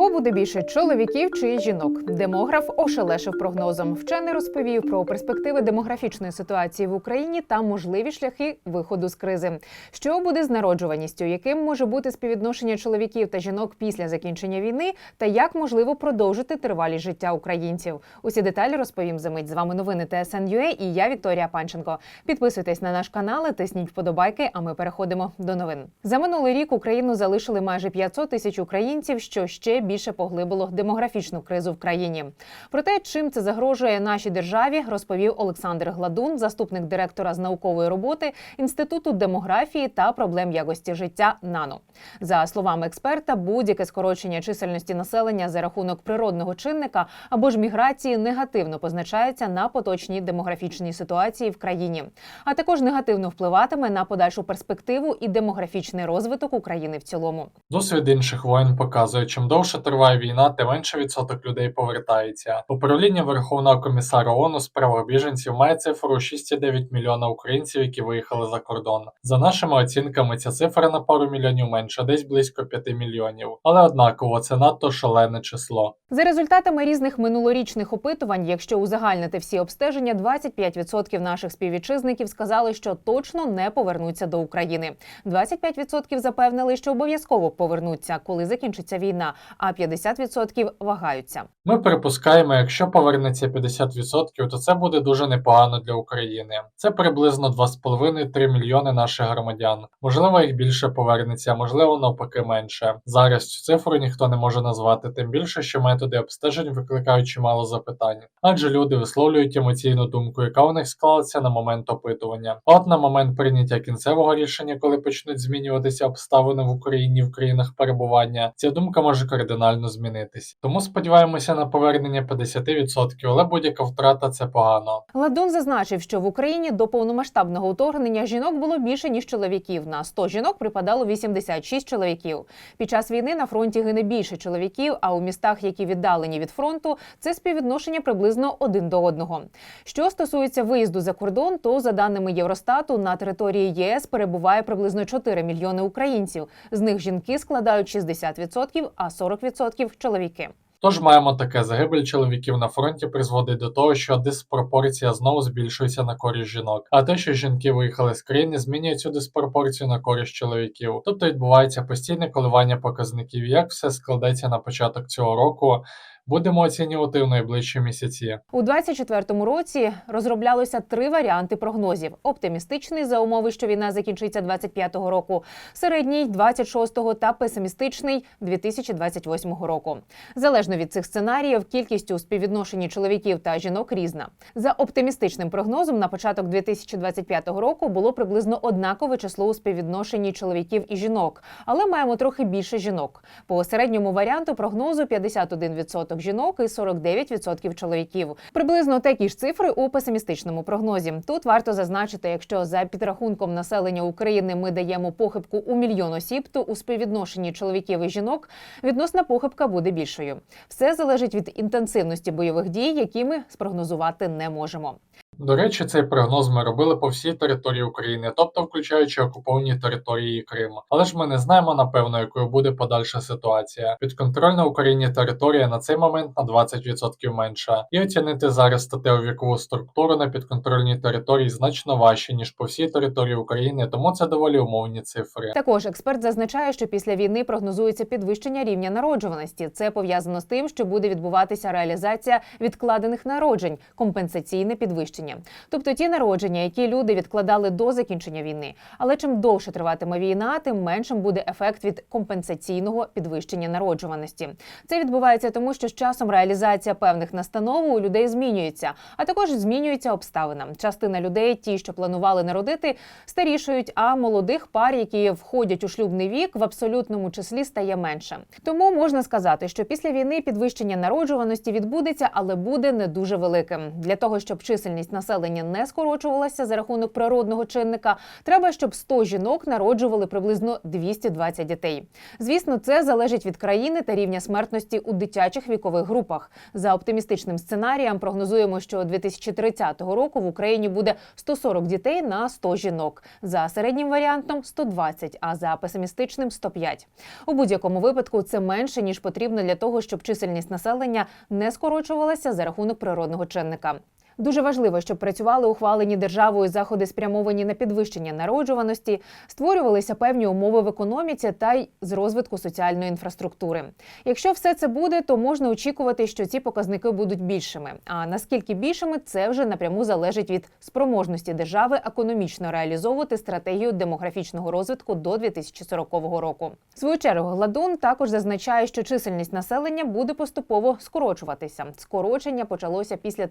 Кого буде більше чоловіків чи жінок? Демограф ошелешив прогнозом. Вчений розповів про перспективи демографічної ситуації в Україні та можливі шляхи виходу з кризи. Що буде з народжуваністю? Яким може бути співвідношення чоловіків та жінок після закінчення війни? Та як можливо продовжити тривалість життя українців? Усі деталі розповім за мить. З вами новини ТСН.UA і я Вікторія Панченко. Підписуйтесь на наш канал, і тисніть вподобайки. А ми переходимо до новин. За минулий рік Україну залишили майже 500 тисяч українців, що ще більше поглибило демографічну кризу в країні. Про те, чим це загрожує нашій державі, розповів Олександр Гладун, заступник директора з наукової роботи Інституту демографії та проблем якості життя НАНО. За словами експерта, будь-яке скорочення чисельності населення за рахунок природного чинника або ж міграції негативно позначається на поточній демографічній ситуації в країні, а також негативно впливатиме на подальшу перспективу і демографічний розвиток України в цілому. Досвід інших воєн показує, чим довше триває війна, тим менше відсоток людей повертається. Управління Верховного комісара ООН з прав біженців має цифру 6,9 мільйона українців, які виїхали за кордон. За нашими оцінками, ця цифра на пару мільйонів менша, десь близько 5 мільйонів. Але однаково це надто шалене число. За результатами різних минулорічних опитувань, якщо узагальнити всі обстеження, 25% наших співвітчизників сказали, що точно не повернуться до України. 25% запевнили, що обов'язково повернуться, коли закінчиться війна, а 50% вагаються. Ми припускаємо, якщо повернеться 50%, то це буде дуже непогано для України. Це приблизно 2,5-3 мільйони наших громадян. Можливо, їх більше повернеться, можливо, навпаки менше. Зараз цю цифру ніхто не може назвати, тим більше, що методи обстежень викликають чимало запитань, адже люди висловлюють емоційну думку, яка у них склалася на момент опитування. От на момент прийняття кінцевого рішення, коли почнуть змінюватися обставини в Україні в країнах перебування, ця думка може кардинально змінитись. Тому сподіваємося на повернення 50%, але будь-яка втрата це погано. Ладун зазначив, що в Україні до повномасштабного вторгнення жінок було більше ніж чоловіків. На 100 жінок припадало 86 чоловіків. Під час війни на фронті гине більше чоловіків, а у містах, які віддалені від фронту, це співвідношення приблизно один до одного. Що стосується виїзду за кордон, то за даними Євростату на території ЄС перебуває приблизно 4 мільйони українців. З них жінки складають 60%, а 40% – чоловіки. Тож маємо таке загибель чоловіків на фронті призводить до того, що диспропорція знову збільшується на користь жінок. А те, що жінки виїхали з країни, змінює цю диспропорцію на користь чоловіків. Тобто відбувається постійне коливання показників. Як все складеться на початок цього року, будемо оцінювати в найближчі місяці. У 2024 році розроблялося три варіанти прогнозів: оптимістичний за умови, що війна закінчиться 25-го року, середній 26-го та песимістичний 2028 року. Залежно від цих сценаріїв, кількість у співвідношенні чоловіків та жінок різна. За оптимістичним прогнозом, на початок 2025 року було приблизно однакове число у співвідношенні чоловіків і жінок, але маємо трохи більше жінок. По середньому варіанту прогнозу 51% жінок і 49% чоловіків. Приблизно такі ж цифри у песимістичному прогнозі. Тут варто зазначити, якщо за підрахунком населення України ми даємо похибку у мільйон осіб, то у співвідношенні чоловіків і жінок відносна похибка буде більшою. Все залежить від інтенсивності бойових дій, які ми спрогнозувати не можемо. До речі, цей прогноз ми робили по всій території України, тобто включаючи окуповані території і Крим. Але ж ми не знаємо напевно, якою буде подальша ситуація. Підконтрольна Україні територія на цей момент на 20% менша, і оцінити зараз статеву вікову структуру на підконтрольній території значно важче ніж по всій території України, тому це доволі умовні цифри. Також експерт зазначає, що після війни прогнозується підвищення рівня народжуваності. Це пов'язано з тим, що буде відбуватися реалізація відкладених народжень, компенсаційне підвищення, тобто ті народження, які люди відкладали до закінчення війни. Але чим довше триватиме війна, тим меншим буде ефект від компенсаційного підвищення народжуваності. Це відбувається тому, що з часом реалізація певних настанов у людей змінюється, а також змінюється обставина. Частина людей, ті, що планували народити, старішають, а молодих пар, які входять у шлюбний вік, в абсолютному числі стає менше. Тому можна сказати, що після війни підвищення народжуваності відбудеться, але буде не дуже великим. Для того щоб чисельність населення не скорочувалася за рахунок природного чинника, треба, щоб 100 жінок народжували приблизно 220 дітей. Звісно, це залежить від країни та рівня смертності у дитячих вікових групах. За оптимістичним сценарієм прогнозуємо, що 2030 року в Україні буде 140 дітей на 100 жінок. За середнім варіантом 120, а за песимістичним 105. У будь-якому випадку це менше ніж потрібно для того, щоб чисельність населення не скорочувалася за рахунок природного чинника. Дуже важливо, щоб працювали ухвалені державою заходи, спрямовані на підвищення народжуваності, створювалися певні умови в економіці та й з розвитку соціальної інфраструктури. Якщо все це буде, то можна очікувати, що ці показники будуть більшими. А наскільки більшими, це вже напряму залежить від спроможності держави економічно реалізовувати стратегію демографічного розвитку до 2040 року. В свою чергу Гладун також зазначає, що чисельність населення буде поступово скорочуватися. Скорочення почалося після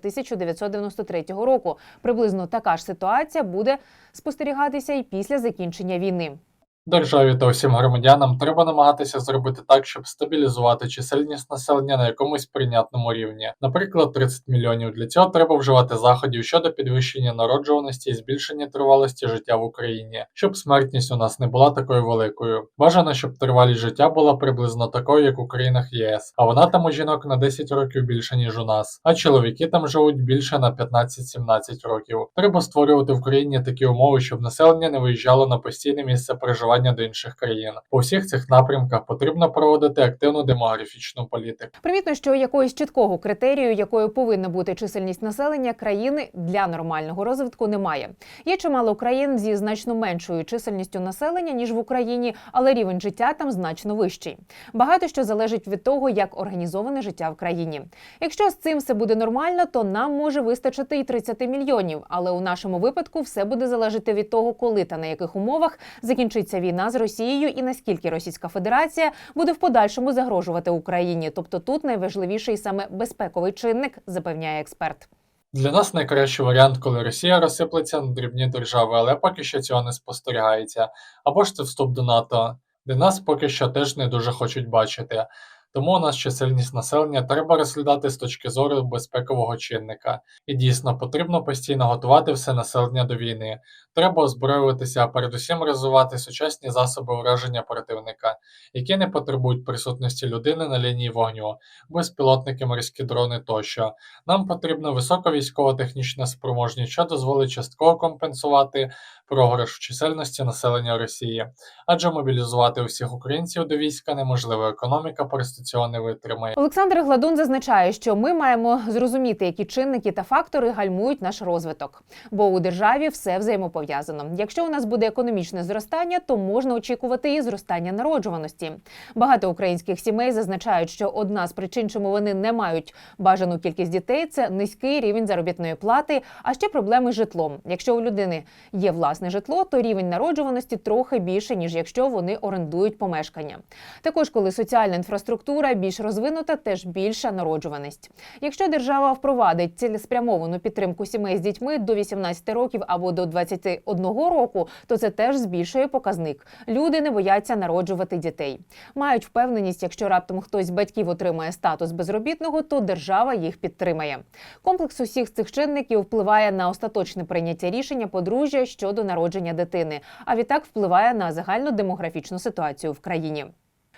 1993 року. Приблизно така ж ситуація буде спостерігатися і після закінчення війни. Державі та усім громадянам треба намагатися зробити так, щоб стабілізувати чисельність населення на якомусь прийнятному рівні. Наприклад, 30 мільйонів. Для цього треба вживати заходів щодо підвищення народжуваності і збільшення тривалості життя в Україні, щоб смертність у нас не була такою великою. Бажано, щоб тривалість життя була приблизно такою, як у країнах ЄС, а вона там у жінок на 10 років більше ніж у нас. А чоловіки там живуть більше на 15-17 років. Треба створювати в країні такі умови, щоб населення не виїжджало на постійне місце проживання до інших країн. По всіх цих напрямках потрібно проводити активну демографічну політику. Примітно, що якогось чіткого критерію, якою повинна бути чисельність населення країни для нормального розвитку, немає. Є чимало країн зі значно меншою чисельністю населення ніж в Україні, але рівень життя там значно вищий. Багато що залежить від того, як організоване життя в країні. Якщо з цим все буде нормально, то нам може вистачити і 30 мільйонів. Але у нашому випадку все буде залежати від того, коли та на яких умовах закінчиться війна з Росією і наскільки Російська Федерація буде в подальшому загрожувати Україні. Тобто тут найважливіший саме безпековий чинник, запевняє експерт. Для нас найкращий варіант, коли Росія розсиплеться на дрібні держави, але поки що цього не спостерігається. Або ж це вступ до НАТО, де нас поки що теж не дуже хочуть бачити. Тому у нас чисельність населення треба розглядати з точки зору безпекового чинника. І дійсно потрібно постійно готувати все населення до війни. Треба озброюватися, а передусім розвивати сучасні засоби ураження противника, які не потребують присутності людини на лінії вогню, безпілотники, морські дрони тощо. Нам потрібна висока військово-технічна спроможність, що дозволить частково компенсувати програш в чисельності населення Росії, адже мобілізувати усіх українців до війська неможливо, економіка просто цього не витримає. Олександр Гладун зазначає, що ми маємо зрозуміти, які чинники та фактори гальмують наш розвиток, бо у державі все взаємопов'язано. Якщо у нас буде економічне зростання, то можна очікувати і зростання народжуваності. Багато українських сімей зазначають, що одна з причин, чому вони не мають бажану кількість дітей, це низький рівень заробітної плати, а ще проблеми з житлом. Якщо у людини є власне житло, то рівень народжуваності трохи більше ніж якщо вони орендують помешкання. Також, коли соціальна інфраструктура більш розвинута, теж більша народжуваність. Якщо держава впровадить цілеспрямовану підтримку сімей з дітьми до 18 років або до 21 року, то це теж збільшує показник. Люди не бояться народжувати дітей. Мають впевненість, якщо раптом хтось з батьків отримає статус безробітного, то держава їх підтримає. Комплекс усіх цих чинників впливає на остаточне прийняття рішення подружжя щодо народження дитини, а відтак впливає на загальну демографічну ситуацію в країні.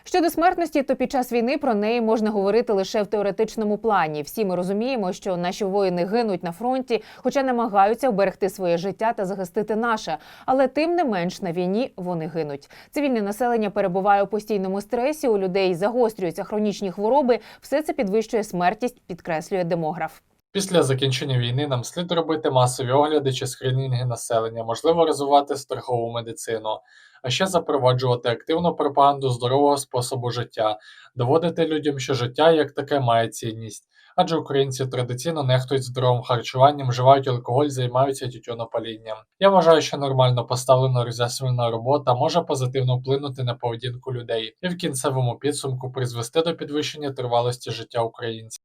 Щодо смертності, то під час війни про неї можна говорити лише в теоретичному плані. Всі ми розуміємо, що наші воїни гинуть на фронті, хоча намагаються вберегти своє життя та захистити наше. Але тим не менш на війні вони гинуть. Цивільне населення перебуває у постійному стресі. У людей загострюються хронічні хвороби. Все це підвищує смертність, підкреслює демограф. Після закінчення війни нам слід робити масові огляди чи скринінги населення, можливо розвивати страхову медицину, а ще запроваджувати активну пропаганду здорового способу життя, доводити людям, що життя як таке має цінність. Адже українці традиційно нехтують здоровим харчуванням, вживають алкоголь, займаються тютюнопалінням. Я вважаю, що нормально поставлена роз'яснювальна робота може позитивно вплинути на поведінку людей і в кінцевому підсумку призвести до підвищення тривалості життя українців.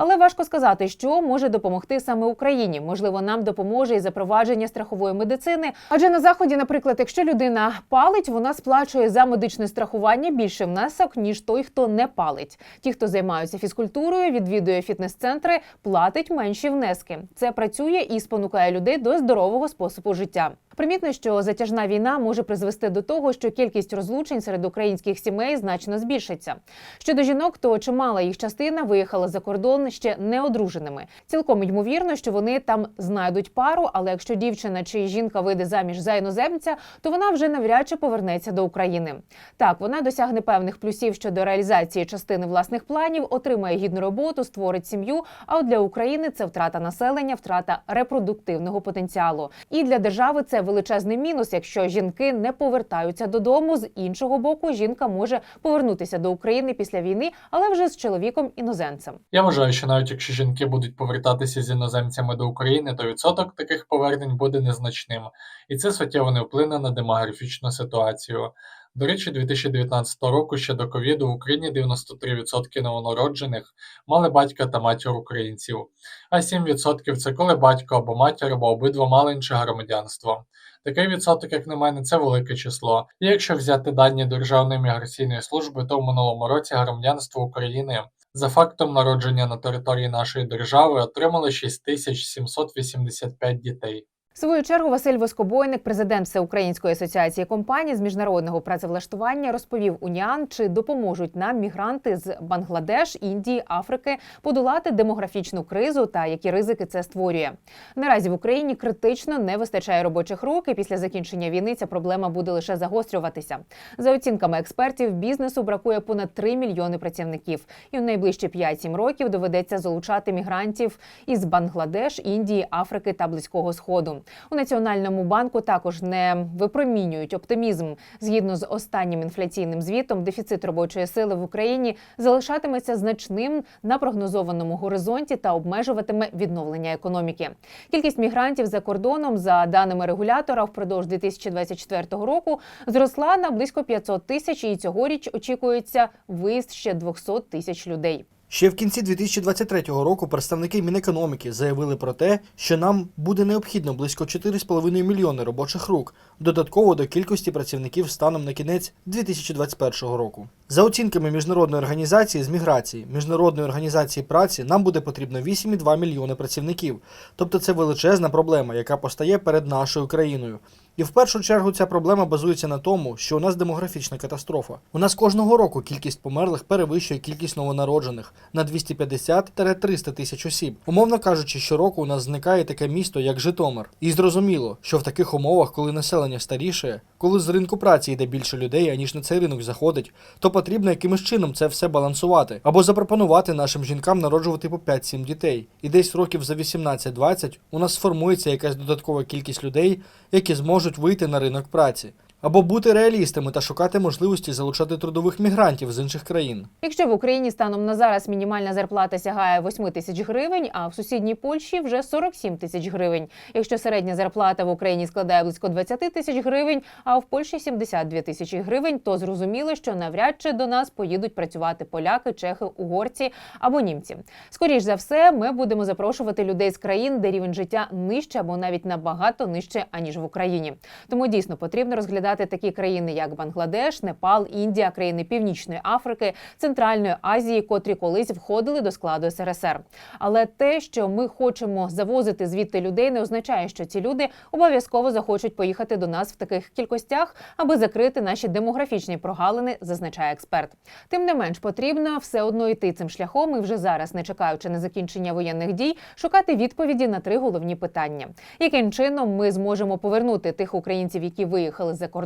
Але важко сказати, що може допомогти саме Україні. Можливо, нам допоможе і запровадження страхової медицини. Адже на заході, наприклад, якщо людина палить, вона сплачує за медичне страхування більше внесок ніж той, хто не палить. Ті, хто займаються фізкультурою, відвідує фітнес-центри, платить менші внески. Це працює і спонукає людей до здорового способу життя. Примітно, що затяжна війна може призвести до того, що кількість розлучень серед українських сімей значно збільшиться. Щодо жінок, то чимала їх частина виїхала за кордон ще не одруженими. Цілком ймовірно, що вони там знайдуть пару, але якщо дівчина чи жінка вийде заміж за іноземця, то вона вже навряд чи повернеться до України. Так, вона досягне певних плюсів щодо реалізації частини власних планів, отримає гідну роботу, створить сім'ю. А от для України це втрата населення, втрата репродуктивного потенціалу. І для держави це величезний мінус, якщо жінки не повертаються додому. З іншого боку, жінка може повернутися до України після війни, але вже з чоловіком іноземцем. Я вважаю, що навіть якщо жінки будуть повертатися з іноземцями до України, то відсоток таких повернень буде незначним, і це суттєво не вплине на демографічну ситуацію. До речі, 2019 року ще до ковіду в Україні 93% новонароджених мали батька та матір українців, а 7% це коли батько або матір або обидва мали інше громадянство. Такий відсоток, як на мене, це велике число. І якщо взяти дані Державної міграційної служби, то в минулому році громадянство України за фактом народження на території нашої держави отримали 6785 дітей. В свою чергу Василь Воскобойник, президент Всеукраїнської асоціації компаній з міжнародного працевлаштування, розповів уніан, чи допоможуть нам мігранти з Бангладеш, Індії, Африки подолати демографічну кризу та які ризики це створює. Наразі в Україні критично не вистачає робочих рук, і після закінчення війни ця проблема буде лише загострюватися. За оцінками експертів, бізнесу бракує понад 3 мільйони працівників, і в найближчі 5-7 років доведеться залучати мігрантів із Бангладеш, Індії, Африки та Близького Сходу. У національному банку також не випромінюють оптимізм. Згідно з останнім інфляційним звітом, дефіцит робочої сили в Україні залишатиметься значним на прогнозованому горизонті та обмежуватиме відновлення економіки. Кількість мігрантів за кордоном, за даними регулятора, впродовж 2024 року зросла на близько 500 тисяч, і цьогоріч очікується виїзд ще 200 тисяч людей. Ще в кінці 2023 року представники Мінекономіки заявили про те, що нам буде необхідно близько 4,5 мільйони робочих рук, додатково до кількості працівників станом на кінець 2021 року. За оцінками міжнародної організації з міграції, міжнародної організації праці, нам буде потрібно 8,2 мільйони працівників. Тобто це величезна проблема, яка постає перед нашою країною. І в першу чергу ця проблема базується на тому, що у нас демографічна катастрофа. У нас кожного року кількість померлих перевищує кількість новонароджених на 250-300 тисяч осіб. Умовно кажучи, щороку у нас зникає таке місто, як Житомир. І зрозуміло, що в таких умовах, коли населення старішає, коли з ринку праці йде більше людей, аніж на цей ринок заходить, то потрібно якимось чином це все балансувати або запропонувати нашим жінкам народжувати по 5-7 дітей. І десь років за 18-20 у нас сформується якась додаткова кількість людей, які зможуть вийти на ринок праці. Або бути реалістами та шукати можливості залучати трудових мігрантів з інших країн. Якщо в Україні станом на зараз мінімальна зарплата сягає 8 тисяч гривень, а в сусідній Польщі вже 47 тисяч гривень. Якщо середня зарплата в Україні складає близько 20 тисяч гривень, а в Польщі 72 тисячі гривень, то зрозуміло, що навряд чи до нас поїдуть працювати поляки, чехи, угорці або німці. Скоріш за все, ми будемо запрошувати людей з країн, де рівень життя нижче або навіть набагато нижче аніж в Україні. Тому дійсно потрібно розглядати такі країни, як Бангладеш, Непал, Індія, країни Північної Африки, Центральної Азії, котрі колись входили до складу СРСР. Але те, що ми хочемо завозити звідти людей, не означає, що ці люди обов'язково захочуть поїхати до нас в таких кількостях, аби закрити наші демографічні прогалини, зазначає експерт. Тим не менш, потрібно все одно йти цим шляхом і вже зараз, не чекаючи на закінчення воєнних дій, шукати відповіді на три головні питання: яким чином ми зможемо повернути тих українців, які виїхали за кордон?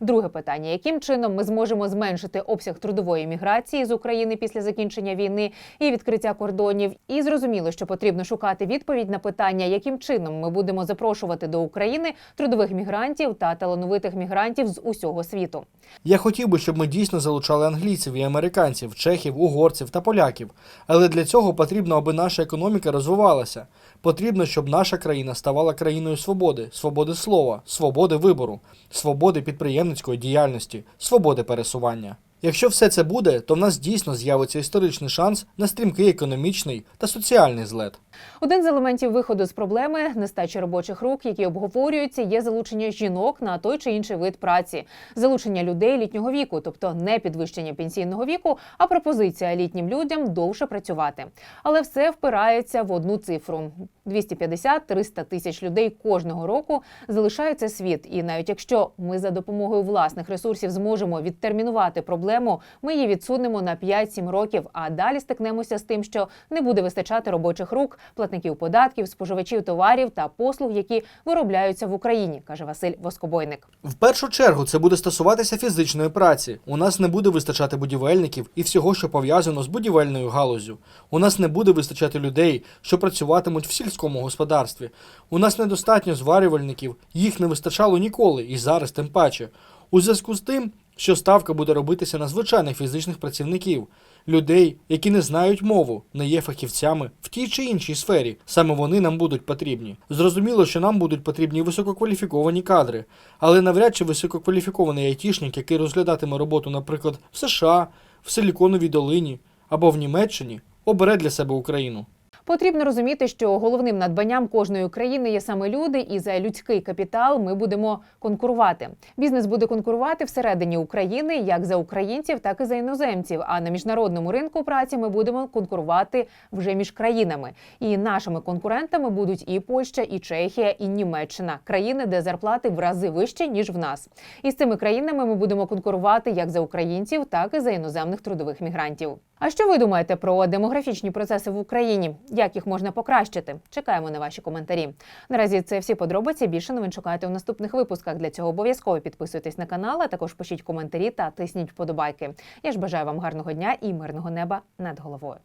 Друге питання: яким чином ми зможемо зменшити обсяг трудової міграції з України після закінчення війни і відкриття кордонів? І зрозуміло, що потрібно шукати відповідь на питання, яким чином ми будемо запрошувати до України трудових мігрантів та талановитих мігрантів з усього світу. Я хотів би, щоб ми дійсно залучали англійців і американців, чехів, угорців та поляків. Але для цього потрібно, аби наша економіка розвивалася. Потрібно, щоб наша країна ставала країною свободи, свободи слова, свободи вибору, свободи підприємницької діяльності, свободи пересування. Якщо все це буде, то в нас дійсно з'явиться історичний шанс на стрімкий економічний та соціальний злет. Один з елементів виходу з проблеми нестачі робочих рук, які обговорюються, є залучення жінок на той чи інший вид праці, залучення людей літнього віку, тобто не підвищення пенсійного віку, а пропозиція літнім людям довше працювати. Але все впирається в одну цифру: 250-300 тисяч людей кожного року залишаються світ. І навіть якщо ми за допомогою власних ресурсів зможемо відтермінувати проблему, ми її відсунемо на 5-7 років, а далі стикнемося з тим, що не буде вистачати робочих рук, платників податків, споживачів товарів та послуг, які виробляються в Україні, каже Василь Воскобойник. В першу чергу це буде стосуватися фізичної праці. У нас не буде вистачати будівельників і всього, що пов'язано з будівельною галузю. У нас не буде вистачати людей, що працюватимуть в сільському господарстві. У нас недостатньо зварювальників, їх не вистачало ніколи, і зараз тим паче. У зв'язку з тим, що ставка буде робитися на звичайних фізичних працівників, людей, які не знають мову, не є фахівцями в тій чи іншій сфері. Саме вони нам будуть потрібні. Зрозуміло, що нам будуть потрібні висококваліфіковані кадри, але навряд чи висококваліфікований айтішник, який розглядатиме роботу, наприклад, в США, в Силіконовій долині або в Німеччині, обере для себе Україну. Потрібно розуміти, що головним надбанням кожної країни є саме люди, і за людський капітал ми будемо конкурувати. Бізнес буде конкурувати всередині України як за українців, так і за іноземців. А на міжнародному ринку праці ми будемо конкурувати вже між країнами. І нашими конкурентами будуть і Польща, і Чехія, і Німеччина країни, де зарплати в рази вищі ніж в нас. І з цими країнами ми будемо конкурувати як за українців, так і за іноземних трудових мігрантів. А що ви думаєте про демографічні процеси в Україні? Як їх можна покращити? Чекаємо на ваші коментарі. Наразі це всі подробиці. Більше новин шукайте у наступних випусках. Для цього обов'язково підписуйтесь на канал, а також пишіть коментарі та тисніть вподобайки. Я ж бажаю вам гарного дня і мирного неба над головою.